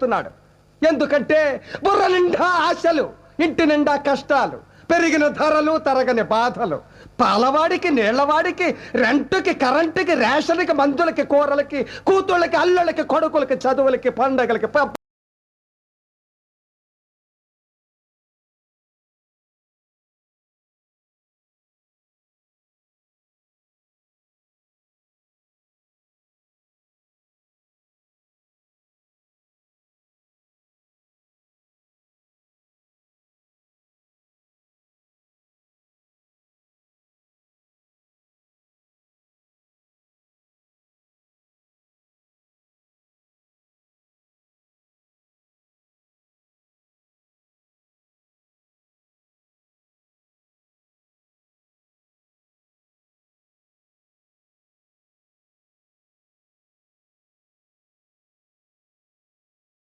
చెప్తున్నాడు. ఎందుకంటే బుర్ర నిండా ఆశలు ఇంటి నిండా కష్టాలు పెరిగిన ధరలు తరగని బాధలు పాలవాడికి నీళ్ళవాడికి రెంటుకి కరెంటుకి రేషన్కి మందులకి కూరలకి కూతుళ్ళకి అల్లులకి కొడుకులకి చదువులకి పండగలకి